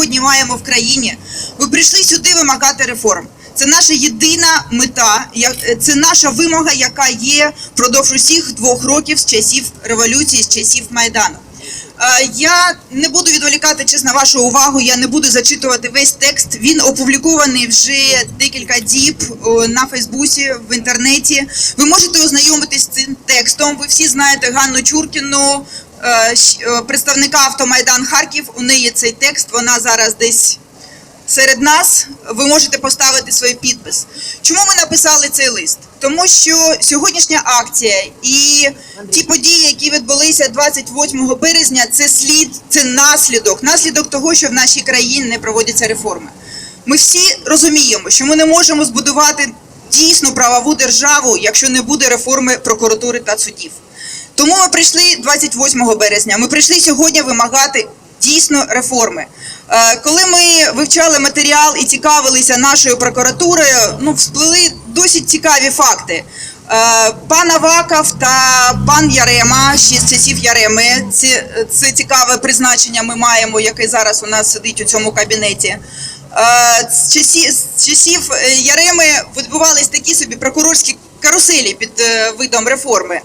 сьогодні маємо в країні. Ви прийшли сюди вимагати реформ. Це наша єдина мета, я- це наша вимога, яка є впродовж усіх двох років з часів революції, з часів майдану. Е, Я не буду відволікати чесно вашу увагу. Я не буду зачитувати весь текст. Він опублікований вже декілька діб на Фейсбуці в інтернеті. Ви можете ознайомитись з цим текстом. Ви всі знаєте Ганну Чуркіну, е, е, представника Автомайдан Харків. У неї цей текст. Вона зараз десь серед нас. Ви можете поставити свій підпис. Чому ми написали цей лист? Тому що сьогоднішня акція і ті події, які відбулися 28 березня, це слід, це наслідок, наслідок того, що в нашій країні не проводяться реформи. Ми всі розуміємо, що ми не можемо збудувати дійсну правову державу, якщо не буде реформи прокуратури та судів. Тому ми прийшли 28 березня. Ми прийшли сьогодні вимагати дійсно реформи. Е, Коли ми вивчали матеріал і цікавилися нашою прокуратурою, ну всплили досить цікаві факти. Е, Пан Аваков та пан Ярема, ще з часів Яреми, це, це цікаве призначення ми маємо, яке зараз у нас сидить у цьому кабінеті. Е, З часів, з часів Яреми відбувались такі собі прокурорські каруселі під видом реформи.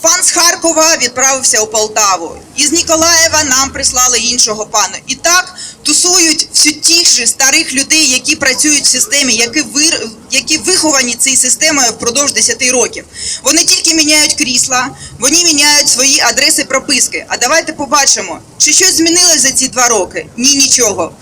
Пан з Харкова відправився у Полтаву. Із Ніколаєва нам прислали іншого пана. І так тусують всі тих же старих людей, які працюють в системі, які вир... які виховані цією системою впродовж 10 років. Вони тільки міняють крісла, вони міняють свої адреси прописки. А давайте побачимо, чи щось змінилось за ці два роки? Ні, нічого.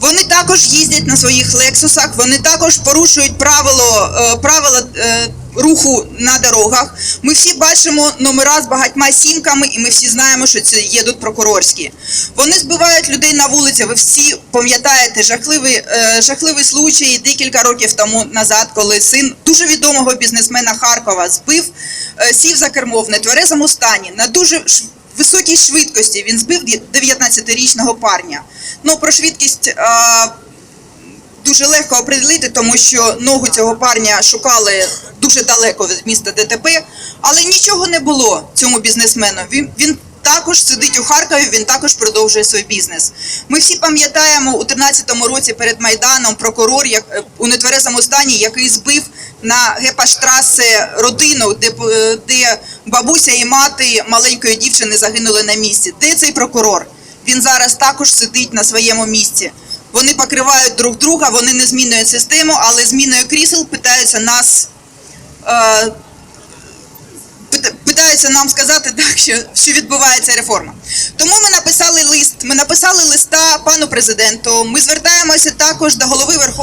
Вони також їздять на своїх лексусах, вони також порушують правило, е, правила е, руху на дорогах. Ми всі бачимо номера з багатьма сімками, і ми всі знаємо, що це їдуть прокурорські. Вони збивають людей на вулиці. Ви всі пам'ятаєте жахливий, е, жахливий случай декілька років тому назад, коли син дуже відомого бізнесмена Харкова збив, е, сів за кермо в нетверезому стані на дуже високій швидкості. Він збив 19-річного парня. Ну про швидкість. е, дуже легко определити, тому що ногу цього парня шукали дуже далеко від міста ДТП, але нічого не було цьому бізнесмену. Він, він також сидить у Харкові, він також продовжує свій бізнес. Ми всі пам'ятаємо у 13-му році перед Майданом прокурор як, е, у нетверезому стані, який збив на Гепаштрасе родину, де, е, де бабуся і мати маленької дівчини загинули на місці. Де цей прокурор? Він зараз також сидить на своєму місці. Вони покривають друг друга, вони не змінюють систему, але зміною крісел питаються нас. Е, питаються нам сказати так, що, що відбувається реформа. Тому ми написали лист. Ми написали листа пану президенту. Ми звертаємося також до голови Верховної.